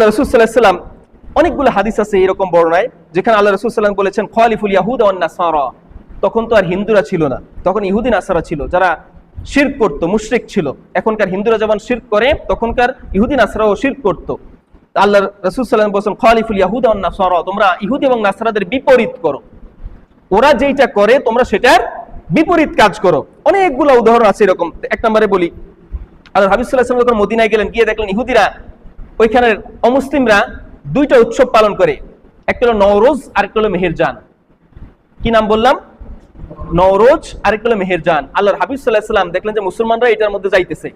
আল্লাহ রসুল সাল্লাহ সাল্লাম অনেকগুলো হাদিস আছে এরকম বর্ণায়, যেখানে আল্লাহ রসুল সাল্লাম বলেছেন, খলিফুল ইয়াহুদ নাসারা। তখন তো আর হিন্দুরা ছিল না। তখন ইহুদিন আসারা ছিল, যারা শির্ক করতো, মুশরিক ছিল। এখনকার হিন্দুরা যেমন শির্ক করে, তখনকার ইহুদিন আসারাও শির্ক করতো। আল্লাহ রসুল সাল্লাম বলছেন, খলিফুল ইয়াহুদ নাসারা। তোমরা ইহুদি এবং নাসারাদের বিপরীত করো। ওরা যেইটা করে, তোমরা সেটার বিপরীত কাজ করো। অনেকগুলো উদাহরণ আছে এরকম। এক নম্বরে বলি আর হাবিবুল্লাহ যখন মদিনায় গেলেন, গিয়ে দেখলেন ইহুদিরা ওইখানের অমুসলিমরা দুইটা উৎসব পালন করে। একটা হলো নওরোজ আর একটা হলো মেহেরজান। কি নাম বললাম? নওরোজ আর একটা হলো মেহেরজান। আল্লাহর হাবিব সাল্লাহ সাল্লাম দেখলেন যে মুসলমানরা এটার মধ্যে যাইতেছে।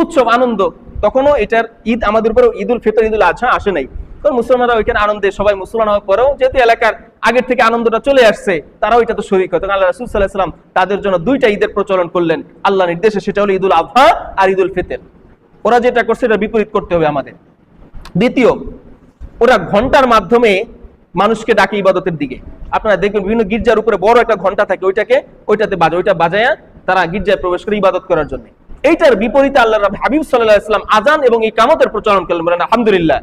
উৎসব, আনন্দ। তখনও এটার ঈদ, আমাদের উপরে ঈদ উল ফিতর উল আজহা আসে নাই। কারণ মুসলমানরা ওইখানে আনন্দে, সবাই মুসলমান হওয়ার পরেও যেহেতু এলাকার আগের থেকে আনন্দটা চলে আসছে, তারাও এটা তো শরিক হয়। তখন আল্লাহ রাসুল সাল্লাহ সাল্লাম তাদের জন্য দুইটা ঈদের প্রচলন করলেন। আল্লাহ নির্দেশে সেটা হলো ঈদ উল আবহা আর ঈদ উল ফিতর। ওরা যেটা করছে, এটা বিপরীত করতে হবে আমাদের। দ্বিতীয়, ওরা ঘণ্টার মাধ্যমে মানুষকে ডাকে ইবাদতের দিকে। আপনারা দেখবেন বিভিন্ন গির্জার উপরে বড় একটা ঘণ্টা থাকে, ওইটাকে ওইটাতে বাজে, ওইটা বাজায়া তারা গির্জায় প্রবেশ করে ইবাদত করার জন্য। এইটার বিপরীতে আল্লাহ হাবিব সাল্লাহ ইসলাম আজান এবং এই কামতের প্রচলন করলেন, বলেন, আলহামদুলিল্লাহ,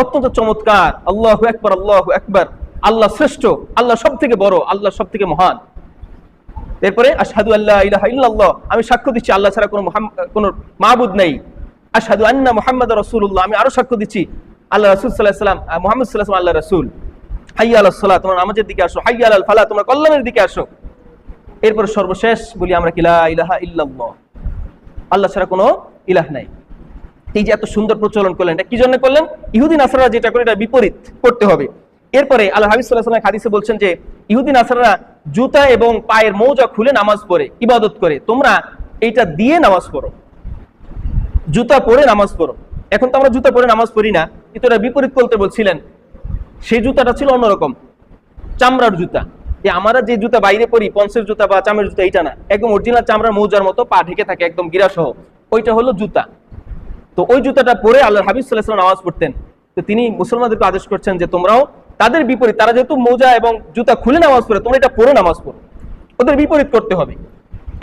অত্যন্ত চমৎকার, আল্লাহ একবার আল্লাহ একবার আল্লাহ শ্রেষ্ঠ, আল্লাহ সব থেকে বড়, আল্লাহ সব থেকে মহান। এরপরে, আশহাদু আল্লাহ ইলাহা ইল্লাল্লাহ, আমি সাক্ষ্য দিচ্ছি, আল্লাহ ছাড়া কোনো কোনো মাহবুদ নেই। আশহাদু আন্না মুহাম্মদ রাসূলুল্লাহ। আমি আরও সাক্ষ্য দিচ্ছি। আল্লাহ রাসূল মুহাম্মদ সাল্লাল্লাহু আল্লাহ রাসূল। হাইয়া আলাস সালাহ তোমরা নামাজের দিকে আসো। হাইয়া আলাল ফালাহ, তোমরা কল্যাণের দিকে আসো। এরপর সর্বশেষ বলি আমরা কি, লা ইলাহা ইল্লাল্লাহ। আল্লাহ ছাড়া কোনো ইলাহ নাই। এই যে এত সুন্দর প্রচলন করলেন, এটা কি জন্য করলেন? ইহুদিন আসারা যেটা করে, এটা বিপরীত করতে হবে। এরপরে আল্লাহ হাবিব সাল্লাহ সাল্লাম হাদিসে বলছেন যে ইহুদিন আসারা জুতা এবং পায়ের মৌজা খুলে নামাজ পড়ে, ইবাদত করে। তোমরা এইটা দিয়ে নামাজ পড়ো। জুতা পরে নামাজ পড়ো। এখন তো আমরা জুতা পরে নামাজ পড়ি না, কিন্তু এটা বিপরীত করতে বলছিলেন, সেই জুতাটা ছিল অন্যরকম, চামড়ার জুতা। যে আমরা যে জুতা বাইরে পরি পঞ্চের জুতা বা চামের জুতা এটা না, একদম অরিজিনাল চামড়ার মৌজার মতো পা ঢেকে থাকে, একদম গিরা সহ ওইটা হলো জুতা। তো ওই জুতাটা পরে আল্লাহ হাবিব সাল্লাহ নামাজ পড়তেন। তো তিনি মুসলমানদেরকে আদেশ করছেন যে তোমরাও তাদের বিপরীত, তারা যেহেতু মৌজা এবং জুতা খুলে নামাজ পড়ে, তোমরা এটা পরে নামাজ পড়ো। ওদের বিপরীত করতে হবে।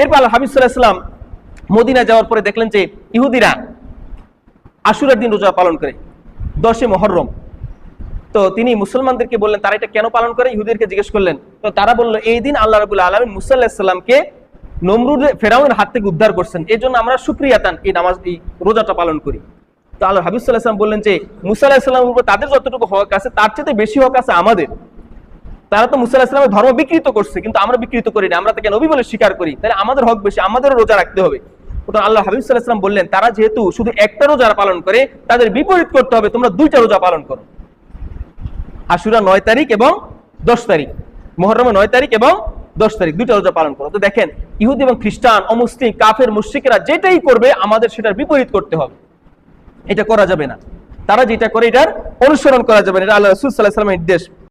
এরপর আল্লাহ হাবিব সাল্লাহ মদিনা যাওয়ার পরে দেখলেন যে ইহুদিরা আশুরার দিন রোজা পালন করে দশে মহরম। তো তিনি মুসলমানদেরকে বললেন, তারা এটা কেন পালন করে? ইহুদিরকে জিজ্ঞেস করলেন। তো তারা বলল, এই দিন আল্লাহ রাবুল আলমিন মুসাল্লাহামকে নমরুদ, ফেরাউনের হাত থেকে উদ্ধার করছেন। এই জন্য আমরা সুক্রিয়াতান এই নামাজ, এই রোজাটা পালন করি। তো আল্লাহ হাবিব সাল্লাহাম বললেন যে, মুসা আলাহিসাল্লামের উপর তাদের যতটুকু হক আছে, তার চেয়ে বেশি হক আছে আমাদের। তারা তো মুসা আলাহিসামের ধর্ম বিকৃত করছে, কিন্তু আমরা বিকৃত করি না, আমরা তাকে নবী বলে স্বীকার করি। তাহলে আমাদের হক বেশি, আমাদেরও রোজা রাখতে হবে। আল্লাহ হাবিব সাল্লাহাম বললেন, তারা যেহেতু শুধু একটা রোজা পালন করে, তাদের বিপরীত করতে হবে, তোমরা দুইটা রোজা পালন করো। আশুরা নয় তারিখ এবং দশ তারিখ মহরমে নয় তারিখ এবং দশ তারিখ, দুইটা রোজা পালন করো। তো দেখেন, ইহুদি এবং খ্রিস্টান, অমুসলিম, কাফের, মুশ্রিকেরা যেটাই করবে, আমাদের সেটার বিপরীত করতে হবে। এটা করা যাবে না। তারা যেটা করে, এটার অনুসরণ করা যাবে না। এটা আল্লাহ রসুল সাল্লাহ সাল্লামের নির্দেশ।